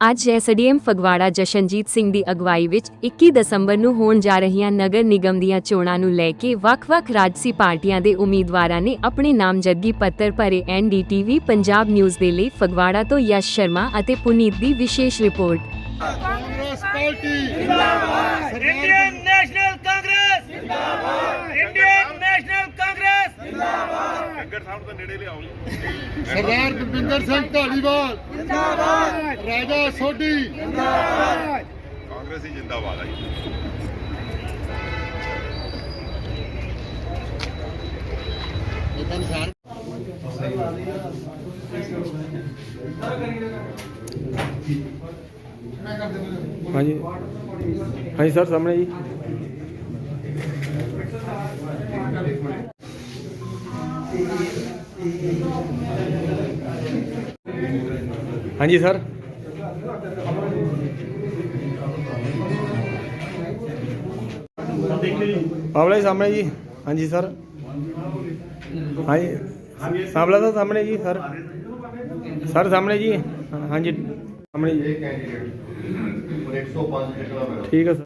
ਅੱਜ ਐਸਡੀਐਮ ਫਗਵਾੜਾ ਜਸ਼ਨਜੀਤ ਸਿੰਘ ਦੀ ਅਗਵਾਈ ਵਿੱਚ 21 ਦਸੰਬਰ ਨੂੰ ਹੋਣ ਜਾ ਰਹੀਆਂ ਨਗਰ ਨਿਗਮ ਦੀਆਂ ਚੋਣਾਂ ਨੂੰ ਲੈ ਕੇ ਵੱਖ-ਵੱਖ ਰਾਜਸੀ ਪਾਰਟੀਆਂ ਦੇ ਉਮੀਦਵਾਰਾਂ ਨੇ ਆਪਣੇ ਨਾਮਜ਼ਦਗੀ ਪੱਤਰ ਭਰੇ ਐਨਡੀਟੀਵੀ ਪੰਜਾਬ ਨਿਊਜ਼ ਦੇ ਲਈ ਫਗਵਾੜਾ ਤੋਂ ਯਸ਼ ਸ਼ਰਮਾ ਅਤੇ ਪੁਨੀਤ ਦੀ ਵਿਸ਼ੇਸ਼ ਰਿਪੋਰਟ। ਜਿੰਦਾਬਾਦ ਕੰਗੜ ਸਾਹਿਬ ਤੋਂ ਨੇੜੇ ਲਿਆਓ ਸਰਦਾਰ ਬਲਵਿੰਦਰ ਸਿੰਘ ਢਾਲੀਵਾਲ ਜਿੰਦਾਬਾਦ। ਰਾਜਾ ਸੋਢੀ। ਜਿੰਦਾਬਾਦ। ਕਾਂਗਰਸੀ ਜਿੰਦਾਬਾਦ ਆ ਜੀ। ਇਹਦਾ ਨਿਸ਼ਾਨ ਹਾਂਜੀ। ਹਾਂਜੀ ਸਰ ਸਾਹਮਣੇ ਜੀ। ਹਾਂਜੀ ਸਰ ਆਵਲਾ ਜੀ ਸਾਹਮਣੇ ਜੀ ਹਾਂਜੀ ਸਰ ਹਾਂਜੀ ਸਾਹਮਣਾ ਤਾਂ ਸਾਹਮਣੇ ਜੀ ਸਰ ਸਰ ਸਾਹਮਣੇ ਜੀ ਹਾਂਜੀ ਸਾਹਮਣੇ ਜੀ ਠੀਕ ਹੈ ਸਰ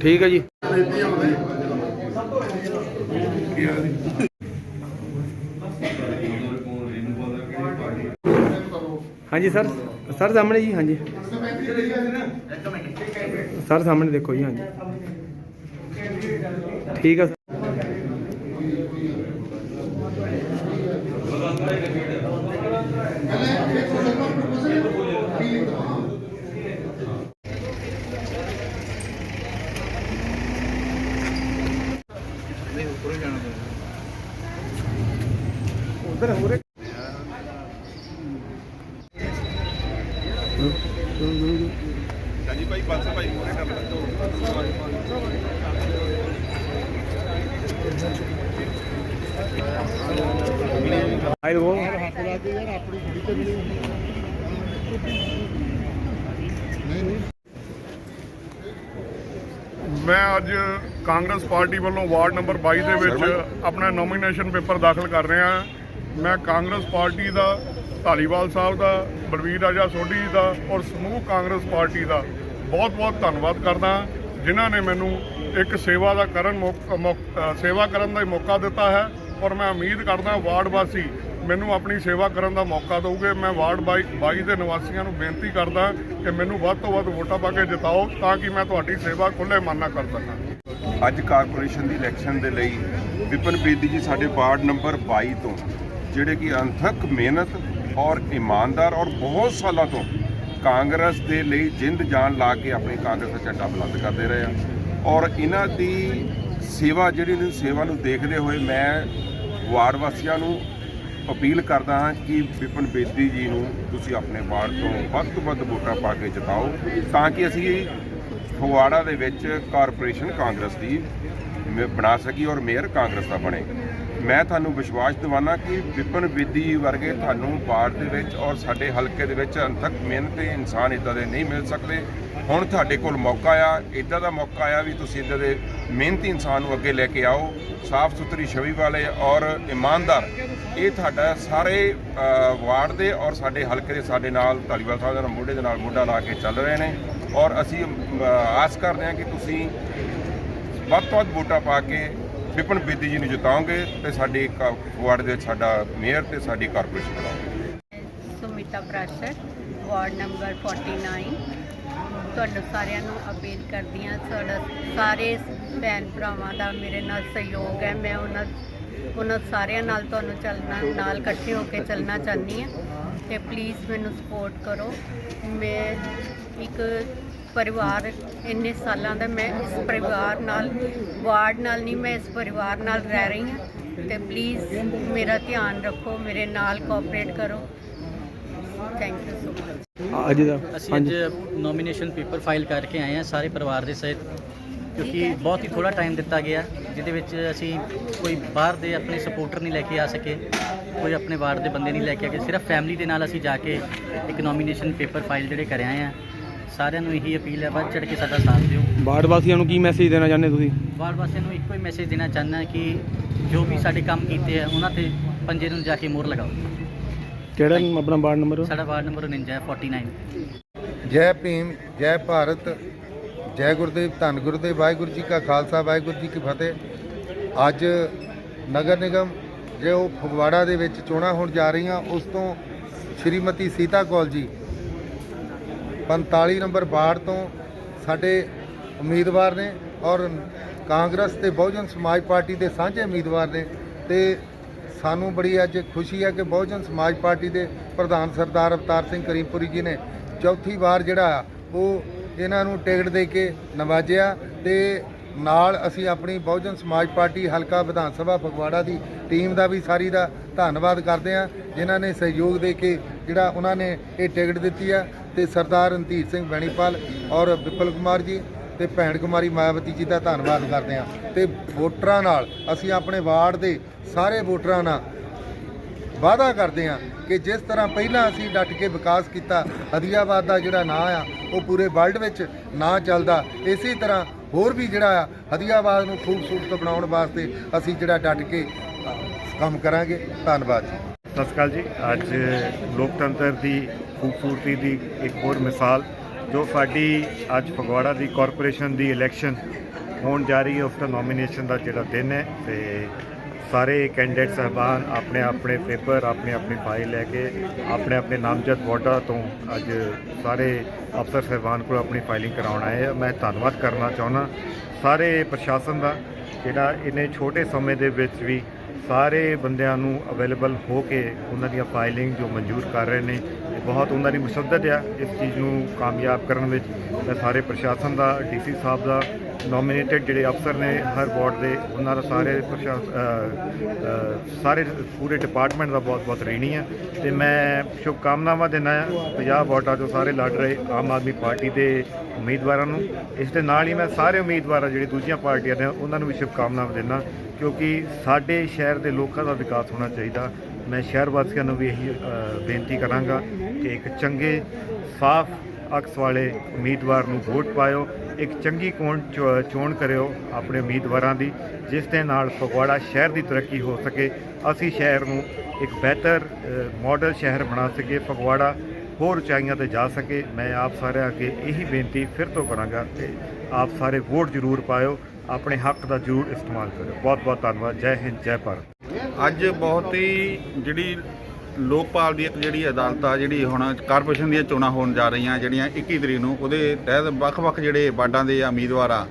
ਠੀਕ ਹੈ ਜੀ। ਹਾਂਜੀ ਸਰ ਸਰ ਸਾਹਮਣੇ ਜੀ ਹਾਂਜੀ। ਸਰ ਸਾਹਮਣੇ ਦੇਖੋ ਜੀ ਹਾਂਜੀ। ਠੀਕ ਆ। ਸਰ ਉਧਰ ਉਰੇ ਹਾਂਜੀ ਭਾਈ ਬੰਸ ਭਾਈ ਮੋਰੇ ਕਰ ਲਓ ਆਈ ਲੋ ਹੱਥ ਲਾ ਕੇ ਯਾਰ ਆਪਣੀ ਕੁੜੀ ਤੇ ਮਿਲੀ ਨਹੀਂ ਨਹੀਂ ਮੈਂ ਅੱਜ ਕਾਂਗਰਸ ਪਾਰਟੀ ਵੱਲੋਂ ਵਾਰਡ ਨੰਬਰ 22 ਦੇ ਵਿੱਚ ਆਪਣਾ ਨੋਮੀਨੇਸ਼ਨ ਪੇਪਰ ਦਾਖਲ ਕਰ ਰਿਹਾ ਹਾਂ। ਮੈਂ ਕਾਂਗਰਸ ਪਾਰਟੀ ਦਾ ਧਾਲੀਵਾਲ ਸਾਹਿਬ ਦਾ ਬਲਵੀਰ ਰਾਜਾ ਸੋਢੀ ਦਾ ਔਰ ਸਮੂਹ ਕਾਂਗਰਸ ਪਾਰਟੀ ਦਾ ਬਹੁਤ-ਬਹੁਤ ਧੰਨਵਾਦ ਕਰਦਾ ਜਿਨ੍ਹਾਂ ਨੇ ਮੈਨੂੰ ਇੱਕ ਸੇਵਾ ਦਾ ਕਰਨ ਮੌਕ- ਸੇਵਾ ਕਰਨ ਦਾ ਮੌਕਾ ਦਿੱਤਾ ਹੈ। ਔਰ ਮੈਂ ਉਮੀਦ ਕਰਦਾ ਵਾਰਡ ਵਾਸੀ ਮੈਨੂੰ ਆਪਣੀ ਸੇਵਾ ਕਰਨ ਦਾ ਮੌਕਾ ਦਿਓਗੇ ਮੈਂ ਵਾਰਡ 22 ਦੇ ਨਿਵਾਸੀਆਂ ਨੂੰ ਬੇਨਤੀ ਕਰਦਾ ਕਿ ਮੈਨੂੰ ਵੱਧ ਤੋਂ ਵੱਧ ਵੋਟਾਂ ਪਾ ਕੇ ਜਿਤਾਓ ਤਾਂ ਕਿ ਮੈਂ ਤੁਹਾਡੀ ਸੇਵਾ ਖੁੱਲੇ ਮਨ ਨਾਲ ਕਰ ਸਕਾਂ। ਅੱਜ ਕਾਰਪੋਰੇਸ਼ਨ ਦੀ ਇਲੈਕਸ਼ਨ ਦੇ ਲਈ ਵਿਪਨ ਬੇਦੀ ਜੀ ਸਾਡੇ ਵਾਰਡ ਨੰਬਰ 22 ਤੋਂ, ਜਿਹੜੇ ਕਿ ਅੰਥਕ ਮਿਹਨਤ ਔਰ ਇਮਾਨਦਾਰ ਔਰ ਬਹੁਤ ਸਾਲਾਂ ਤੋਂ ਕਾਂਗਰਸ ਦੇ ਲਈ ਜਿੰਦ ਜਾਨ ਲਾ ਕੇ ਆਪਣੀ ਕਾਂਗਰਸ ਦਾ ਝੰਡਾ ਬੁਲੰਦ ਕਰਦੇ ਰਹੇ ਆ। ਔਰ ਇਹਨਾਂ ਦੀ ਸੇਵਾ ਜਿਹੜੀ ਇਹਨਾਂ ਸੇਵਾ ਨੂੰ ਦੇਖਦੇ ਹੋਏ ਮੈਂ ਵਾਰਡ ਵਾਸੀਆਂ ਨੂੰ ਅਪੀਲ ਕਰਦਾ ਹਾਂ ਕਿ ਵਿਪਨ ਬੇਦੀ ਜੀ ਨੂੰ ਤੁਸੀਂ ਆਪਣੇ ਵਾਰਡ ਤੋਂ ਵੱਧ ਤੋਂ ਵੱਧ ਵੋਟਾਂ ਪਾ ਕੇ ਜਿਤਾਓ ਤਾਂ ਕਿ ਅਸੀਂ ਫਗਵਾੜਾ ਦੇ ਵਿੱਚ ਕਾਰਪੋਰੇਸ਼ਨ ਕਾਂਗਰਸ ਦੀ ਮ- ਬਣਾ ਸਕੀ ਔਰ ਮੇਅਰ ਕਾਂਗਰਸ ਦਾ ਬਣੇ। ਮੈਂ ਤੁਹਾਨੂੰ ਵਿਸ਼ਵਾਸ ਦਿਵਾਨਾ ਕਿ ਵਿਪਨ ਵਿਧੀ ਵਰਗੇ ਤੁਹਾਨੂੰ ਵਾਰਡ ਦੇ ਵਿੱਚ ਔਰ ਸਾਡੇ ਹਲਕੇ ਦੇ ਵਿੱਚ ਅੰਤਕ ਮਿਹਨਤੀ ਇਨਸਾਨ ਇਦਾਂ ਦੇ ਨਹੀਂ ਮਿਲ ਸਕਦੇ। ਹੁਣ ਤੁਹਾਡੇ ਕੋਲ ਮੌਕਾ ਆ, ਇਦਾਂ ਦਾ ਮੌਕਾ ਆ ਵੀ ਤੁਸੀਂ ਇਦਾਂ ਦੇ ਮਿਹਨਤੀ ਇਨਸਾਨ ਨੂੰ ਅੱਗੇ ਲੈ ਕੇ ਆਓ, ਸਾਫ਼ ਸੁਥਰੀ ਛਵੀ ਵਾਲੇ ਔਰ ਇਮਾਨਦਾਰ। ਇਹ ਤੁਹਾਡਾ ਸਾਰੇ ਵਾਰਡ ਦੇ ਔਰ ਸਾਡੇ ਹਲਕੇ ਦੇ ਸਾਡੇ ਨਾਲ ਧਾਲੀਵਾਲ ਸਾਹਿਬ ਦੇ ਨਾਲ, ਮੋਢੇ ਦੇ ਨਾਲ ਮੋਢਾ ਲਾ ਕੇ ਚੱਲ ਰਹੇ ਨੇ ਔਰ ਅਸੀਂ ਆਸ ਕਰਦੇ ਹਾਂ ਕਿ ਤੁਸੀਂ ਵੱਧ ਤੋਂ ਵੱਧ ਵੋਟਾਂ ਪਾ ਕੇ ਵਿਪਨ ਬੇਦੀ ਜੀ ਨੂੰ ਜਿਤਾਓਗੇ ਤੇ ਸਾਡੀ ਵਾਰਡ ਦੇ ਸਾਡਾ ਮੇਅਰ ਤੇ ਸਾਡੀ ਕਾਰਪੋਰੇਸ਼ਨ ਬਣਾਓਗੇ ਸੁਮਿਤਾ ਪ੍ਰਾਸ਼ਰ ਵਾਰਡ ਨੰਬਰ 49 ਤੁਹਾਨੂੰ ਸਾਰਿਆਂ ਨੂੰ ਅਪੀਲ ਕਰਦੀ ਹਾਂ ਤੁਹਾਡਾ ਸਾਰੇ ਭੈਣ ਭਰਾਵਾਂ ਦਾ ਮੇਰੇ ਨਾਲ ਸਹਿਯੋਗ ਹੈ। ਮੈਂ ਉਹਨਾਂ ਉਹਨਾਂ ਸਾਰਿਆਂ ਨਾਲ ਤੁਹਾਨੂੰ ਚੱਲਣਾ, ਨਾਲ ਇਕੱਠੇ ਹੋ ਕੇ ਚੱਲਣਾ ਚਾਹੁੰਦੀ ਹਾਂ। ਤੇ ਪਲੀਜ਼ ਮੈਨੂੰ ਸਪੋਰਟ ਕਰੋ। ਮੈਂ ਇੱਕ ਪਰਿਵਾਰ ਇੰਨੇ ਸਾਲਾਂ ਦਾ ਮੈਂ ਇਸ ਪਰਿਵਾਰ ਨਾਲ ਵਾਰਡ ਨਾਲ ਨਹੀਂ ਮੈਂ ਇਸ ਪਰਿਵਾਰ ਨਾਲ ਰਹਿ ਰਹੀ ਹਾਂ। ਤੇ ਪਲੀਜ਼ ਮੇਰਾ ਧਿਆਨ ਰੱਖੋ ਮੇਰੇ ਨਾਲ ਕੋਆਪਰੇਟ ਕਰੋ। ਥੈਂਕ ਯੂ ਸੋ ਮਚ ਅੱਜ ਦਾ ਅਸੀਂ ਅੱਜ ਨੋਮੀਨੇਸ਼ਨ ਪੇਪਰ ਫਾਈਲ ਕਰਕੇ ਆਏ ਹਾਂ ਸਾਰੇ ਪਰਿਵਾਰ ਦੇ ਸਹਿਤ ਕਿਉਂਕਿ ਬਹੁਤ ਹੀ ਥੋੜਾ ਟਾਈਮ ਦਿੱਤਾ ਗਿਆ ਜਿਹਦੇ ਵਿੱਚ ਅਸੀਂ ਕੋਈ ਬਾਹਰ ਦੇ ਆਪਣੇ ਸਪੋਰਟਰ ਨਹੀਂ ਲੈ ਕੇ ਆ ਸਕੇ ਕੋਈ ਆਪਣੇ ਵਾਰਡ ਦੇ ਬੰਦੇ ਨਹੀਂ ਲੈ ਕੇ ਆ ਕੇ ਸਿਰਫ ਫੈਮਿਲੀ ਦੇ ਨਾਲ ਅਸੀਂ ਜਾ ਕੇ ਇੱਕ ਨੋਮੀਨੇਸ਼ਨ ਪੇਪਰ ਫਾਈਲ ਜਿਹੜੇ ਕਰ ਆਏ ਹਾਂ ਸਾਰਿਆਂ ਨੂੰ ਇਹੀ ਅਪੀਲ ਹੈ ਵੱਧ ਚੜ ਕੇ ਸਾਡਾ ਸਾਥ ਦਿਓ। ਵਾਰਡ ਵਾਸੀਆਂ ਨੂੰ ਕੀ ਮੈਸੇਜ ਦੇਣਾ ਚਾਹੁੰਦੇ ਤੁਸੀਂ? ਵਾਰਡ ਵਾਸੀਆਂ ਨੂੰ ਇੱਕੋ ਹੀ ਮੈਸੇਜ ਦੇਣਾ ਚਾਹੁੰਦਾ ਕਿ ਜੋ ਵੀ ਸਾਡੇ ਕੰਮ ਕੀਤੇ ਆ ਉਹਨਾਂ ਤੇ ਪੰਜੇ ਨੂੰ ਜਾ ਕੇ ਮੋਹਰ ਲਗਾਓ। ਕਿਹੜਾ ਆਪਣਾ ਵਾਰਡ ਨੰਬਰ ਸਾਡਾ ਵਾਰਡ ਨੰਬਰ 49 ਹੈ 49 ਜੈ ਭੀਮ ਜੈ ਭਾਰਤ ਜੈ ਗੁਰਦੇਵ ਧੰਨ ਗੁਰਦੇਵ ਵਾਹਿਗੁਰੂ ਜੀ ਕਾ ਖਾਲਸਾ ਵਾਹਿਗੁਰੂ ਜੀ ਕੀ ਫਤਿਹ। ਅੱਜ ਨਗਰ ਨਿਗਮ ਜੋ ਫਗਵਾੜਾ ਦੇ ਵਿੱਚ ਚੋਣਾਂ ਹੋਣ ਜਾ ਰਹੀਆਂ ਉਸ ਤੋਂ ਸ਼੍ਰੀਮਤੀ ਸੀਤਾ ਕੌਲ ਜੀ 45 ਨੰਬਰ ਵਾਰਡ ਤੋਂ ਸਾਡੇ ਉਮੀਦਵਾਰ ਨੇ ਔਰ ਕਾਂਗਰਸ ਤੇ ਬਹੁਜਨ ਸਮਾਜ ਪਾਰਟੀ ਦੇ ਸਾਂਝੇ ਉਮੀਦਵਾਰ ਨੇ ਤੇ ਸਾਨੂੰ ਬੜੀ ਅੱਜ ਖੁਸ਼ੀ ਹੈ ਕਿ ਬਹੁਜਨ ਸਮਾਜ ਪਾਰਟੀ ਦੇ ਪ੍ਰਧਾਨ ਸਰਦਾਰ ਅਵਤਾਰ ਸਿੰਘ ਕਰੀਮਪੁਰੀ ਜੀ ਨੇ ਚੌਥੀ ਵਾਰ ਜਿਹੜਾ ਉਹ ਇਹਨਾਂ ਨੂੰ ਟਿਕਟ ਦੇ ਕੇ ਨਵਾਜਿਆ ਤੇ ਨਾਲ ਅਸੀਂ ਆਪਣੀ ਬਹੁਜਨ ਸਮਾਜ ਪਾਰਟੀ ਹਲਕਾ ਵਿਧਾਨ ਸਭਾ ਫਗਵਾੜਾ ਦੀ ਟੀਮ ਦਾ ਵੀ ਸਾਰੀ ਦਾ ਧੰਨਵਾਦ ਕਰਦੇ ਹਾਂ, ਜਿਨ੍ਹਾਂ ਨੇ ਸਹਿਯੋਗ ਦੇ ਕੇ ਜਿਹੜਾ ਉਹਨਾਂ ਨੇ ਇਹ ਟਿਕਟ ਦਿੱਤੀ ਆ। ਤੇ ਸਰਦਾਰ ਰਣਧੀਰ ਸਿੰਘ ਬੈਣੀਪਾਲ ਔਰ ਵਿਪਲ ਕੁਮਾਰ ਜੀ ਤੇ ਭੈਣ ਕੁਮਾਰੀ ਮਾਇਆਵਤੀ ਜੀ ਦਾ ਧੰਨਵਾਦ ਕਰਦੇ ਹਾਂ। ਤੇ ਵੋਟਰਾਂ ਨਾਲ ਅਸੀਂ ਆਪਣੇ ਵਾਰਡ ਦੇ ਸਾਰੇ ਵੋਟਰਾਂ ਨਾਲ ਵਾਅਦਾ ਕਰਦੇ ਹਾਂ ਕਿ ਜਿਸ ਤਰ੍ਹਾਂ ਪਹਿਲਾਂ ਅਸੀਂ ਡਟ ਕੇ ਵਿਕਾਸ ਕੀਤਾ, ਹਦੀਆਬਾਦ ਦਾ ਜਿਹੜਾ ਨਾਂ ਆ, ਉਹ ਪੂਰੇ ਵਰਲਡ ਵਿੱਚ ਨਾਂ ਚੱਲਦਾ। ਇਸੇ ਤਰ੍ਹਾਂ ਹੋਰ ਵੀ ਜਿਹੜਾ ਆ, ਹਦੀਆਬਾਦ ਨੂੰ ਖੂਬਸੂਰਤ ਬਣਾਉਣ ਵਾਸਤੇ ਅਸੀਂ ਜਿਹੜਾ ਡਟ ਕੇ ਕੰਮ ਕਰਾਂਗੇ। ਧੰਨਵਾਦ ਜੀ। ਸਤਿ ਸ਼੍ਰੀ ਅਕਾਲ ਜੀ। ਅੱਜ ਲੋਕਤੰਤਰ ਦੀ ਖੂਬਸੂਰਤੀ ਦੀ ਇੱਕ ਹੋਰ ਮਿਸਾਲ, ਜੋ ਸਾਡੀ ਅੱਜ ਫਗਵਾੜਾ ਦੀ ਕਾਰਪੋਰੇਸ਼ਨ ਦੀ ਇਲੈਕਸ਼ਨ ਹੋਣ ਜਾ ਰਹੀ ਹੈ, ਉਸ ਦਾ ਨੋਮੀਨੇਸ਼ਨ ਦਾ ਜਿਹੜਾ ਦਿਨ ਹੈ ਤੇ ਸਾਰੇ ਕੈਂਡੀਡੇਟ ਸਹਿਬਾਨ ਆਪਣੇ ਆਪਣੇ ਪੇਪਰ ਆਪਣੀ ਆਪਣੀ ਫਾਈਲ ਲੈ ਕੇ, ਆਪਣੇ ਆਪਣੇ ਨਾਮਜ਼ਦ ਵੋਟਰਾਂ ਤੋਂ ਅੱਜ ਸਾਰੇ ਅਫਸਰ ਸਹਿਬਾਨ ਕੋਲ ਆਪਣੀ ਫਾਈਲਿੰਗ ਕਰਾਉਣ ਆਏ ਆ। ਮੈਂ ਧੰਨਵਾਦ ਕਰਨਾ ਚਾਹੁੰਦਾ ਸਾਰੇ ਪ੍ਰਸ਼ਾਸਨ ਦਾ, ਜਿਹੜਾ ਇਹਨੇ ਛੋਟੇ ਸਮੇਂ ਦੇ ਵਿੱਚ ਵੀ ਸਾਰੇ ਬੰਦਿਆਂ ਨੂੰ ਅਵੇਲੇਬਲ ਹੋ ਕੇ ਉਹਨਾਂ ਦੀਆਂ ਫਾਈਲਿੰਗ ਜੋ ਮਨਜ਼ੂਰ ਕਰ ਰਹੇ ਨੇ ਬਹੁਤ ਉਹਨਾਂ ਦੀ ਮੁਸ਼ੱਦਤ ਆ। ਇਸ ਚੀਜ਼ ਨੂੰ ਕਾਮਯਾਬ ਕਰਨ ਵਿੱਚ ਮੈਂ ਸਾਰੇ ਪ੍ਰਸ਼ਾਸਨ ਦਾ, ਡੀਸੀ ਸਾਹਿਬ ਦਾ ਨੋਮੀਨੇਟਡ ਜਿਹੜੇ ਅਫਸਰ ਨੇ ਹਰ ਵਾਰਡ ਦੇ, ਉਹਨਾਂ ਦਾ ਸਾਰੇ ਪ੍ਰਸ਼ਾਸ- ਸਾਰੇ ਪੂਰੇ ਡਿਪਾਰਟਮੈਂਟ ਦਾ ਬਹੁਤ ਬਹੁਤ ਰਹਿਣੀ ਆ। ਤੇ ਮੈਂ ਸ਼ੁਭਕਾਮਨਾਵਾਂ ਦਿੰਦਾ ਆ 50 ਵਾਰਡਾਂ ਤੋਂ ਸਾਰੇ ਲੜ ਰਹੇ ਆਮ ਆਦਮੀ ਪਾਰਟੀ ਦੇ ਉਮੀਦਵਾਰਾਂ ਨੂੰ। ਇਸ ਦੇ ਨਾਲ ਹੀ ਮੈਂ ਸਾਰੇ ਉਮੀਦਵਾਰਾਂ, ਜਿਹੜੇ ਦੂਜੀਆਂ ਪਾਰਟੀਆਂ ਨੇ, ਉਹਨਾਂ ਨੂੰ ਵੀ ਸ਼ੁਭਕਾਮਨਾਵਾਂ ਦਿੰਦਾ, ਕਿਉਂਕਿ ਸਾਡੇ ਸ਼ਹਿਰ ਦੇ ਲੋਕਾਂ ਦਾ ਵਿਕਾਸ ਹੋਣਾ ਚਾਹੀਦਾ। ਮੈਂ ਸ਼ਹਿਰ ਵਾਸੀਆਂ ਨੂੰ ਵੀ ਇਹੀ ਬੇਨਤੀ ਕਰਾਂਗਾ ਕਿ ਇੱਕ ਚੰਗੇ, ਸਾਫ਼ ਅਕਸ ਵਾਲੇ ਉਮੀਦਵਾਰ ਨੂੰ ਵੋਟ ਪਾਇਓ। ਇੱਕ ਚੰਗੀ ਕੋਣ ਚੋਣ ਕਰਿਓ ਆਪਣੇ ਉਮੀਦਵਾਰਾਂ ਦੀ ਜਿਸ ਦੇ ਨਾਲ ਫਗਵਾੜਾ ਸ਼ਹਿਰ ਦੀ ਤਰੱਕੀ ਹੋ ਸਕੇ। ਅਸੀਂ ਸ਼ਹਿਰ ਨੂੰ ਇੱਕ ਬਿਹਤਰ ਅ, ਮਾਡਲ ਸ਼ਹਿਰ ਬਣਾ ਸਕੀਏ ਫਗਵਾੜਾ ਹੋਰ ਉਚਾਈਆਂ ਤੇ ਜਾ ਸਕੇ। ਮੈਂ ਆਪ ਸਾਰਿਆਂ ਅੱਗੇ ਇਹੀ ਬੇਨਤੀ ਫਿਰ ਤੋਂ ਕਰਾਂਗਾ ਕਿ ਆਪ ਸਾਰੇ ਵੋਟ ਜ਼ਰੂਰ ਪਾਇਓ। ਆਪਣੇ ਹੱਕ ਦਾ ਜ਼ਰੂਰ ਇਸਤੇਮਾਲ ਕਰਿਓ। ਬਹੁਤ ਬਹੁਤ ਧੰਨਵਾਦ। ਜੈ ਹਿੰਦ ਜੈ ਭਾਰਤ। ਅੱਜ ਬਹੁਤ ਹੀ ਜਿਹੜੀ ਲੋਕਪਾਲ ਦੀ ਇੱਕ ਜਿਹੜੀ ਅਦਾਲਤ ਆ, ਜਿਹੜੀ ਹੁਣ ਕਾਰਪੋਰੇਸ਼ਨ ਦੀਆਂ ਚੋਣਾਂ ਹੋਣ ਜਾ ਰਹੀਆਂ, ਜਿਹੜੀਆਂ 21 ਤਰੀਕ ਨੂੰ, ਉਹਦੇ ਤਹਿਤ ਵੱਖ-ਵੱਖ ਜਿਹੜੇ ਵਾਰਡਾਂ ਦੇ ਉਮੀਦਵਾਰ ਆ,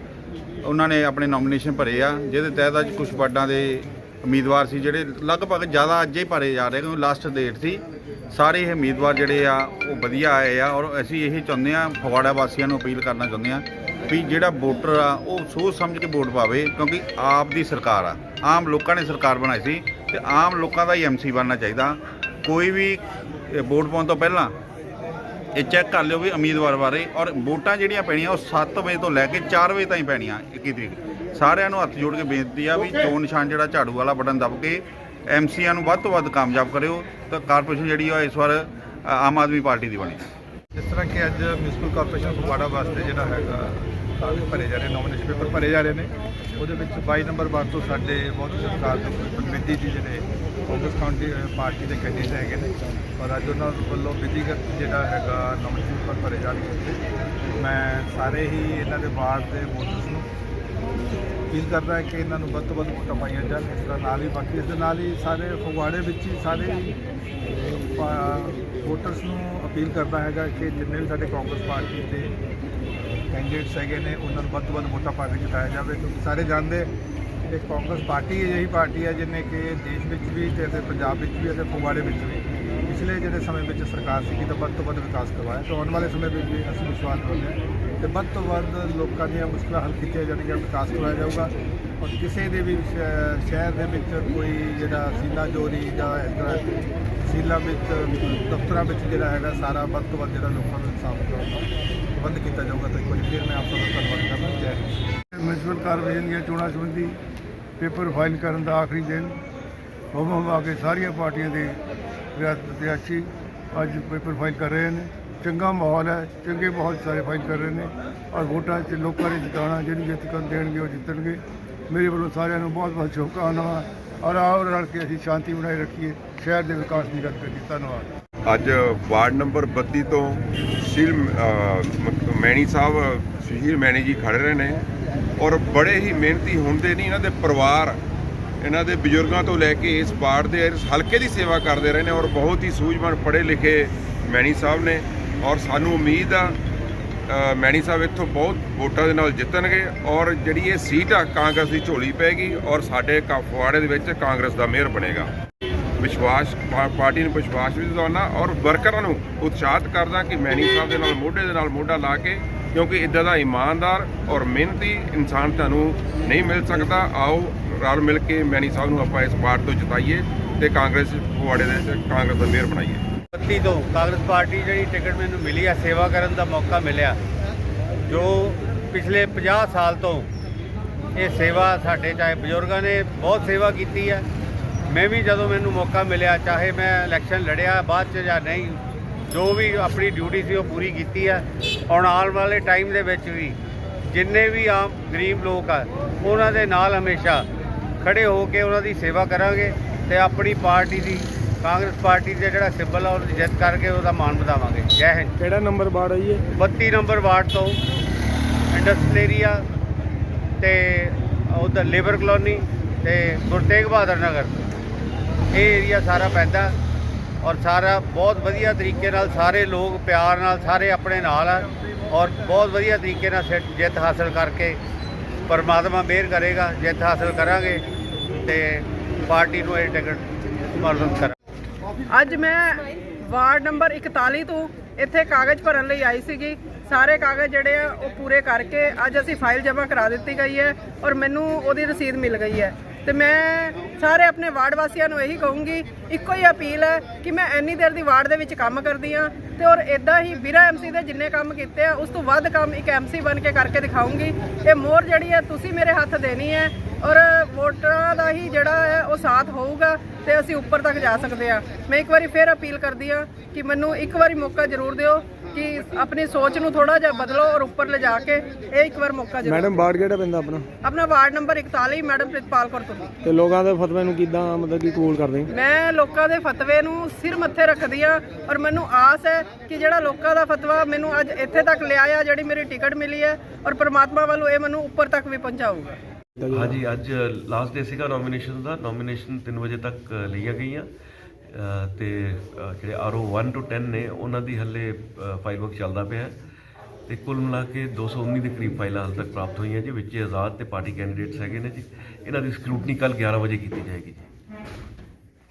ਉਹਨਾਂ ਨੇ ਆਪਣੇ ਨੋਮੀਨੇਸ਼ਨ ਭਰੇ ਆ, ਜਿਹਦੇ ਤਹਿਤ ਅੱਜ ਕੁਝ ਵਾਰਡਾਂ ਦੇ ਉਮੀਦਵਾਰ ਸੀ, ਜਿਹੜੇ ਲਗਭਗ ਜ਼ਿਆਦਾ ਅੱਜ ਹੀ ਭਰੇ ਜਾ ਰਹੇ, ਕਿਉਂਕਿ ਲਾਸਟ ਡੇਟ ਸੀ। ਸਾਰੇ ਇਹ ਉਮੀਦਵਾਰ ਜਿਹੜੇ ਆ, ਉਹ ਵਧੀਆ ਆਏ ਆ, ਔਰ ਅਸੀਂ ਇਹੀ ਚਾਹੁੰਦੇ ਆ, ਫਗਵਾੜਾ ਵਾਸੀਆਂ ਨੂੰ ਅਪੀਲ ਕਰਨਾ ਚਾਹੁੰਦੇ ਆ, ਵੀ ਜਿਹੜਾ ਵੋਟਰ ਆ, ਉਹ ਸੋਚ ਸਮਝ ਕੇ ਵੋਟ ਪਾਵੇ, ਕਿਉਂਕਿ ਆਪ ਦੀ ਸਰਕਾਰ ਆ। ਆਮ ਲੋਕਾਂ ਨੇ ਸਰਕਾਰ ਬਣਾਈ ਸੀ, ਤੇ ਆਮ ਲੋਕਾਂ ਦਾ ਹੀ ਐਮਸੀ ਬਣਨਾ ਚਾਹੀਦਾ। ਕੋਈ ਵੀ ਵੋਟ ਪਾਉਣ ਤੋਂ ਪਹਿਲਾਂ ਇਹ ਚੈੱਕ ਕਰ ਲਿਓ ਵੀ ਉਮੀਦਵਾਰ ਬਾਰੇ ਔਰ ਵੋਟਾਂ ਜਿਹੜੀਆਂ ਪੈਣੀਆਂ ਉਹ 7 ਵਜੇ ਤੋਂ ਲੈ ਕੇ 4 ਵਜੇ ਤਾਈਂ ਪੈਣੀਆਂ 21 ਤਰੀਕ ਸਾਰਿਆਂ ਨੂੰ ਹੱਥ ਜੋੜ ਕੇ ਬੇਨਤੀ ਆ ਵੀ ਚੋਣ ਨਿਸ਼ਾਨ ਜਿਹੜਾ ਝਾੜੂ ਵਾਲਾ ਬਟਨ ਦਬ ਕੇ ਐਮਸੀਆਂ ਨੂੰ ਵੱਧ ਤੋਂ ਵੱਧ ਕਾਮਯਾਬ ਕਰਿਓ ਤਾਂ ਕਾਰਪੋਰੇਸ਼ਨ ਜਿਹੜੀ ਆ ਇਸ ਵਾਰ ਆਮ ਆਦਮੀ ਪਾਰਟੀ ਦੀ ਬਣੀ। ਜਿਸ ਤਰ੍ਹਾਂ ਕਿ ਅੱਜ ਮਿਊਨਿਸਪਲ ਕਾਰਪੋਰੇਸ਼ਨ ਫਗਵਾੜਾ ਵਾਸਤੇ ਜਿਹੜਾ ਹੈਗਾ ਕਾਗਜ਼ ਭਰੇ ਜਾ ਰਹੇ ਨੋਮੀਨੇਸ਼ਨ ਪੇਪਰ ਭਰੇ ਜਾ ਰਹੇ ਨੇ। ਉਹਦੇ ਵਿੱਚ 22 ਨੰਬਰ ਵਾਰ ਤੋਂ ਸਾਡੇ ਬਹੁਤ ਸਰਕਾਰ ਦੇ ਪ੍ਰਤੀਨਿਧੀ ਜੀ ਜਿਹੜੇ ਕਾਂਗਰਸ ਕਾਉਂਟੀ ਪਾਰਟੀ ਦੇ ਕੈਂਡੀਡੇਟ ਹੈਗੇ ਨੇ। ਔਰ ਅੱਜ ਉਹਨਾਂ ਵੱਲੋਂ ਵਿਧੀਗਤ ਜਿਹੜਾ ਹੈਗਾ ਨੋਮੀਨੇਸ਼ਨ ਪੇਪਰ ਭਰੇ ਜਾਣਗੇ ਮੈਂ ਸਾਰੇ ਹੀ ਇਹਨਾਂ ਦੇ ਵਾਰਡ ਦੇ ਵੋਟਰਸ ਨੂੰ ਅਪੀਲ ਕਰਦਾ ਹੈ ਕਿ ਇਹਨਾਂ ਨੂੰ ਵੱਧ ਤੋਂ ਵੱਧ ਵੋਟਾਂ ਪਾਈਆਂ ਜਾਣ। ਇਸ ਤਰ੍ਹਾਂ ਨਾਲ ਹੀ ਬਾਕੀ ਇਸ ਦੇ ਨਾਲ ਹੀ ਸਾਰੇ ਫਗਵਾੜੇ ਵਿੱਚ ਹੀ ਸਾਰੇ ਵੋਟਰਸ ਨੂੰ ਅਪੀਲ ਕਰਦਾ ਹੈਗਾ ਕਿ ਜਿੰਨੇ ਵੀ ਸਾਡੇ ਕਾਂਗਰਸ ਪਾਰਟੀ ਦੇ ਕੈਂਡੀਡੇਟਸ ਹੈਗੇ ਨੇ, ਉਹਨਾਂ ਨੂੰ ਵੱਧ ਤੋਂ ਵੱਧ ਵੋਟਾਂ ਪਾ ਕੇ ਜਿਤਾਇਆ ਜਾਵੇ। ਕਿਉਂਕਿ ਸਾਰੇ ਜਾਣਦੇ ਕਿ ਕਾਂਗਰਸ ਪਾਰਟੀ ਅਜਿਹੀ ਪਾਰਟੀ ਹੈ ਜਿਹਨੇ ਕਿ ਦੇਸ਼ ਵਿੱਚ ਵੀ ਤੇ ਅਤੇ ਪੰਜਾਬ ਵਿੱਚ ਵੀ ਅਤੇ ਫਗਵਾੜੇ ਵਿੱਚ ਵੀ। ਪਿਛਲੇ ਜਿਹੜੇ ਸਮੇਂ ਵਿੱਚ ਸਰਕਾਰ ਸੀਗੀ ਤਾਂ ਵੱਧ ਤੋਂ ਵੱਧ ਵਿਕਾਸ ਕਰਵਾਇਆ। ਤੇ ਆਉਣ ਵਾਲੇ ਸਮੇਂ ਵਿੱਚ ਵੀ ਅਸੀਂ ਵਿਸ਼ਵਾਸ ਕਰਦੇ ਹਾਂ ਕਿ ਵੱਧ ਤੋਂ ਵੱਧ ਲੋਕਾਂ ਦੀਆਂ ਮੁਸ਼ਕਲਾਂ ਹੱਲ ਕੀਤੀਆਂ ਜਾਣਗੀਆਂ, ਵਿਕਾਸ ਕਰਵਾਇਆ ਜਾਊਗਾ। ਔਰ ਕਿਸੇ ਦੇ ਵੀ ਸ਼- ਸ਼ਹਿਰ ਦੇ ਵਿੱਚ ਕੋਈ ਜਿਹੜਾ ਸੀਲਾ ਚੋਰੀ ਜਾਂ ਇਸ ਤਰ੍ਹਾਂ ਸੀਲਾ ਵਿੱਚ, ਦਫ਼ਤਰਾਂ ਵਿੱਚ ਜਿਹੜਾ ਹੈਗਾ ਸਾਰਾ ਵੱਧ ਤੋਂ ਵੱਧ ਜਿਹੜਾ ਲੋਕਾਂ ਨੂੰ ਇਨਸਾਫ ਦਿਵਾਉਣ ਬੰਦ ਕੀਤਾ ਜਾਊਗਾ। ਤਾਂ ਇੱਕ ਵਾਰੀ ਫਿਰ ਮੈਂ ਆਪ ਸਭ ਦਾ ਧੰਨਵਾਦ ਕਰਦਾ। ਜੈ ਮਿਊਨਿਸਪਲ ਕਾਰਪੋਰੇਸ਼ਨ ਦੀਆਂ ਚੋਣਾਂ ਸੰਬੰਧੀ ਪੇਪਰ ਫਾਈਲ ਕਰਨ ਦਾ ਆਖਰੀ ਦਿਨ ਹੁਮ ਹੁਮ ਆ ਕੇ ਸਾਰੀਆਂ ਪਾਰਟੀਆਂ ਦੇ ਪ੍ਰਤਿਆਸ਼ੀ ਅੱਜ ਪੇਪਰ ਫਾਈਲ ਕਰ ਰਹੇ ਨੇ। ਚੰਗਾ ਮਾਹੌਲ ਹੈ, ਚੰਗੇ ਬਹੁਤ ਸਾਰੇ ਫਾਈਲ ਕਰ ਰਹੇ ਨੇ ਔਰ ਵੋਟਾਂ 'ਚ ਲੋਕਾਂ ਨੇ ਜਿਤਾਉਣਾ, ਜਿਹਨੂੰ ਜਿੱਤ ਕਰ ਦੇਣਗੇ ਉਹ ਜਿੱਤਣਗੇ। ਮੇਰੇ ਵੱਲੋਂ ਸਾਰਿਆਂ ਨੂੰ ਬਹੁਤ ਬਹੁਤ ਸ਼ੁਭਕਾਮਨਾਵਾਂ ਔਰ ਆਓ ਰਲ ਕੇ ਅਸੀਂ ਸ਼ਾਂਤੀ ਬਣਾਈ ਰੱਖੀਏ। ਸ਼ਹਿਰ ਦੇ ਵਿਕਾਸ ਦੀ ਗੱਲ ਕਰੀਏ। ਧੰਨਵਾਦ। ਅੱਜ ਵਾਰਡ ਨੰਬਰ 32 ਤੋਂ ਸ਼ੀਲ ਮੈਣੀ ਸਾਹਿਬ, ਸੁਸ਼ੀਲ ਮੈਣੀ ਜੀ ਖੜੇ ਰਹੇ ਨੇ। ਔਰ ਬੜੇ ਹੀ ਮਿਹਨਤੀ ਹੁੰਦੇ ਨਹੀਂ ਇਹਨਾਂ ਦੇ ਪਰਿਵਾਰ ਇਹਨਾਂ ਦੇ ਬਜ਼ੁਰਗਾਂ ਤੋਂ ਲੈ ਕੇ ਇਸ ਵਾਰਡ ਦੇ ਇਸ ਹਲਕੇ ਦੀ ਸੇਵਾ ਕਰਦੇ ਰਹੇ ਨੇ ਔਰ ਬਹੁਤ ਹੀ ਸੂਝਵਾਨ ਪੜ੍ਹੇ ਲਿਖੇ ਮੈਣੀ ਸਾਹਿਬ ਨੇ ਔਰ ਸਾਨੂੰ ਉਮੀਦ ਆ ਅ, ਮੈਣੀ ਸਾਹਿਬ ਇੱਥੋਂ ਬਹੁਤ ਵੋਟਾਂ ਦੇ ਨਾਲ ਜਿੱਤਣਗੇ ਔਰ ਜਿਹੜੀ ਇਹ ਸੀਟ ਆ ਕਾਂਗਰਸ ਦੀ ਝੋਲੀ ਪੈਗੀ ਔਰ ਸਾਡੇ ਕ- ਦੇ ਵਿੱਚ ਕਾਂਗਰਸ ਦਾ ਮੇਅਰ ਬਣੇਗਾ। ਵਿਸ਼ਵਾਸ ਪਾਰਟੀ ਨੂੰ ਵਿਸ਼ਵਾਸ ਵੀ ਦਿਵਾਉਣਾ ਔਰ ਵਰਕਰਾਂ ਨੂੰ ਉਤਸ਼ਾਹਿਤ ਕਰਦਾ ਕਿ ਮੈਨੀ ਸਾਹਿਬ ਦੇ ਨਾਲ ਮੋਢੇ ਦੇ ਨਾਲ ਮੋਢਾ ਲਾ ਕੇ ਕਿਉਂਕਿ ਇਦਾਂ ਦਾ ਇਮਾਨਦਾਰ ਔਰ ਮਿਹਨਤੀ ਇਨਸਾਨ ਤੁਹਾਨੂੰ ਨਹੀਂ ਮਿਲ ਸਕਦਾ। ਆਓ, ਰਲ ਮਿਲ ਕੇ ਮੈਨੀ ਸਾਹਿਬ ਨੂੰ ਆਪਾਂ ਇਸ ਪਾਰਟ ਤੋਂ ਜਿਤਾਈਏ ਤੇ ਕਾਂਗਰਸ ਫਗਵਾੜੇ ਦੇ ਵਿੱਚ ਕਾਂਗਰਸ ਦਾ ਮੇਅਰ ਬਣਾਈਏ। 32 ਤੋਂ ਕਾਂਗਰਸ ਪਾਰਟੀ ਜਿਹੜੀ ਟਿਕਟ ਮੈਨੂੰ ਮਿਲੀ ਆ, ਸੇਵਾ ਕਰਨ ਦਾ ਮੌਕਾ ਮਿਲਿਆ। ਜੋ ਪਿਛਲੇ 50 ਸਾਲ ਤੋਂ ਇਹ ਸੇਵਾ ਸਾਡੇ ਚਾਹੇ ਬਜ਼ੁਰਗਾਂ ਨੇ ਬਹੁਤ ਸੇਵਾ ਕੀਤੀ ਹੈ ਮੈਂ ਵੀ ਜਦੋਂ ਮੈਨੂੰ ਮੌਕਾ ਮਿਲਿਆ, ਚਾਹੇ ਮੈਂ ਇਲੈਕਸ਼ਨ ਲੜਿਆ ਬਾਅਦ ਚ ਜਾਂ ਨਹੀਂ ਜੋ ਵੀ ਆਪਣੀ ਡਿਊਟੀ ਸੀ ਉਹ ਪੂਰੀ ਕੀਤੀ ਹੈ ਆਉਣ ਆਉਣ ਵਾਲੇ ਟਾਈਮ ਦੇ ਵਿੱਚ ਵੀ ਜਿੰਨੇ ਵੀ ਆਮ ਗਰੀਬ ਲੋਕ ਆ ਉਹਨਾਂ ਦੇ ਨਾਲ ਹਮੇਸ਼ਾ ਖੜੇ ਹੋ ਕੇ ਉਹਨਾਂ ਦੀ ਸੇਵਾ ਕਰਾਂਗੇ ਤੇ ਆਪਣੀ ਪਾਰਟੀ ਦੀ ਕਾਂਗਰਸ ਪਾਰਟੀ ਦਾ ਜਿਹੜਾ ਸਿੰਬਲ ਆ ਉਹਦੀ ਜਿੱਤ ਕਰਕੇ ਉਹਦਾ ਮਾਣ ਵਧਾਵਾਂਗੇ। ਜੈ ਹਿੰਦ। ਕਿਹੜਾ ਨੰਬਰ ਵਾਰਡ ਹੈ ਜੀ ਇਹ? 32 ਨੰਬਰ ਵਾਰਡ ਤੋਂ ਇੰਡਸਟਰੀਅਲ ਏਰੀਆ ਤੇ ਉਧਰ ਲੇਬਰ ਕਲੋਨੀ ਤੇ ਗੁਰੂ ਤੇਗ ਬਹਾਦਰ ਨਗਰ। ਇਹ ਏਰੀਆ ਸਾਰਾ ਪੈਂਦਾ। ਔਰ ਸਾਰਾ ਬਹੁਤ ਵਧੀਆ ਤਰੀਕੇ ਨਾਲ ਸਾਰੇ ਲੋਕ ਪਿਆਰ ਨਾਲ ਸਾਰੇ ਆਪਣੇ ਨਾਲ ਆ ਔਰ ਬਹੁਤ ਵਧੀਆ ਤਰੀਕੇ ਨਾਲ ਸਿੱਟ- ਜਿੱਤ ਹਾਸਲ ਕਰਕੇ ਪਰਮਾਤਮਾ ਮਿਹਰ ਕਰੇਗਾ, ਜਿੱਤ ਹਾਸਲ ਕਰਾਂਗੇ ਤੇ ਪਾਰਟੀ ਨੂੰ ਇਹ ਟਿਕਟ ਸਮਰਪਿਤ ਕਰਾਂ ਅੱਜ ਮੈਂ ਵਾਰਡ ਨੰਬਰ 41 ਤੋਂ ਇੱਥੇ ਕਾਗਜ਼ ਭਰਨ ਲਈ ਆਈ ਸੀਗੀ। ਸਾਰੇ ਕਾਗਜ਼ ਜਿਹੜੇ ਆ ਉਹ ਪੂਰੇ ਕਰਕੇ ਅੱਜ ਅਸੀਂ ਫਾਈਲ ਜਮ੍ਹਾਂ ਕਰਾ ਦਿੱਤੀ ਗਈ ਹੈ ਔਰ ਮੈਨੂੰ ਉਹਦੀ ਰਸੀਦ ਮਿਲ ਗਈ ਹੈ। ਤੇ ਮੈਂ ਸਾਰੇ ਆਪਣੇ ਵਾਰਡ ਵਾਸੀਆਂ ਨੂੰ ਇਹੀ ਕਹੂੰਗੀ, ਇੱਕੋ ਹੀ ਅਪੀਲ ਹੈ ਕਿ ਮੈਂ ਇੰਨੀ ਦੇਰ ਦੀ ਵਾਰਡ ਦੇ ਵਿੱਚ ਕੰਮ ਕਰਦੀ ਆ ਤੇ ਔਰ ਇਦਾਂ ਹੀ ਵੀਰਾ ਐਮਸੀ ਦੇ ਜਿੰਨੇ ਕੰਮ ਕੀਤੇ ਆ, ਉਸ ਤੋਂ ਵੱਧ ਕੰਮ ਇੱਕ ਐਮਸੀ ਬਣ ਕੇ ਕਰਕੇ ਦਿਖਾਉਂਗੀ। ਇਹ ਮੋਰ ਜਿਹੜੀ ਹੈ ਤੁਸੀਂ ਮੇਰੇ ਹੱਥ ਦੇਣੀ ਹੈ ਔਰ ਵੋਟਰਾਂ ਦਾ ਹੀ ਜਿਹੜਾ ਹੈ ਉਹ ਸਾਥ ਹੋਊਗਾ ਤੇ ਅਸੀਂ ਉੱਪਰ ਤੱਕ ਜਾ ਸਕਦੇ ਆ ਮੈਂ ਇੱਕ ਵਾਰੀ ਫੇਰ ਅਪੀਲ ਕਰਦੀ ਆ ਕਿ ਮੈਨੂੰ ਇੱਕ ਵਾਰੀ ਮੌਕਾ ਜ਼ਰੂਰ ਦਿਓ ਕਿ ਆਪਣੀ ਸੋਚ ਨੂੰ ਥੋੜਾ ਜਿਹਾ ਬਦਲੋ ਔਰ ਉੱਪਰ ਲਿਜਾ ਕੇ ਇਹ ਇੱਕ ਵਾਰ ਮੌਕਾ ਜ਼ਰੂਰ ਮੈਡਮ ਵਾਰਡ ਕਿਹੜਾ ਪੈਂਦਾ ਆਪਣਾ? ਆਪਣਾ ward number 41 madam Pritpal Kaur Tundi ਤੇ ਲੋਕਾਂ ਦੇ ਫਤਵੇ ਨੂੰ ਕਿਦਾਂ ਮਤਲਬ ਕਿ ਕਬੂਲ ਕਰਦੇ ਮੈਂ ਲੋਕਾਂ ਦੇ ਫਤਵੇ ਨੂੰ ਸਿਰ ਮੱਥੇ ਰੱਖਦੀ ਆ ਔਰ ਮੈਨੂੰ ਆਸ ਹੈ ਕਿ ਜਿਹੜਾ ਲੋਕਾਂ ਦਾ ਫਤਵਾ ਮੈਨੂੰ ਅੱਜ ਇੱਥੇ ਤੱਕ ਲਿਆਇਆ ਜਿਹੜੀ ਮੇਰੀ ਟਿਕਟ ਮਿਲੀ ਹੈ ਔਰ ਪ੍ਰਮਾਤਮਾ ਵੱਲੋਂ ਇਹ ਮੈਨੂੰ ਉੱਪਰ ਤੱਕ ਵੀ ਪਹੁੰਚਾਊਗਾ। ਹਾਂਜੀ ਅੱਜ ਲਾਸਟ ਡੇ ਸੀਗਾ ਨੋਮੀਨੇਸ਼ਨ ਦਾ। ਨੋਮੀਨੇਸ਼ਨ 3 ਵਜੇ ਤੱਕ ਲਈਆਂ ਗਈਆਂ। ਤੇ ਅ, ਜਿਹੜੇ ਆਰਓ 1 ਟੂ 10 ਨੇ ਉਹਨਾਂ ਦੀ ਹੱਲੇ ਫਾਈਲ ਵਰਕ ਚੱਲਦਾ ਪਿਆ ਹੈ। ਤੇ ਕੁੱਲ ਮਿਲਾ ਕੇ 219 ਦੇ ਕਰੀਬ ਫਾਈਲਾਂ ਹਾਲ ਤੱਕ ਪ੍ਰਾਪਤ ਹੋਈਆਂ ਜੀ ਵਿੱਚ ਆਜ਼ਾਦ ਤੇ ਪਾਰਟੀ ਕੈਂਡੀਡੇਟਸ ਹੈਗੇ ਨੇ ਜੀ ਇਹਨਾਂ ਦੀ ਸਕਰੂਟਨੀ ਕੱਲ 11 ਵਜੇ ਕੀਤੀ ਜਾਏਗੀ ਜੀ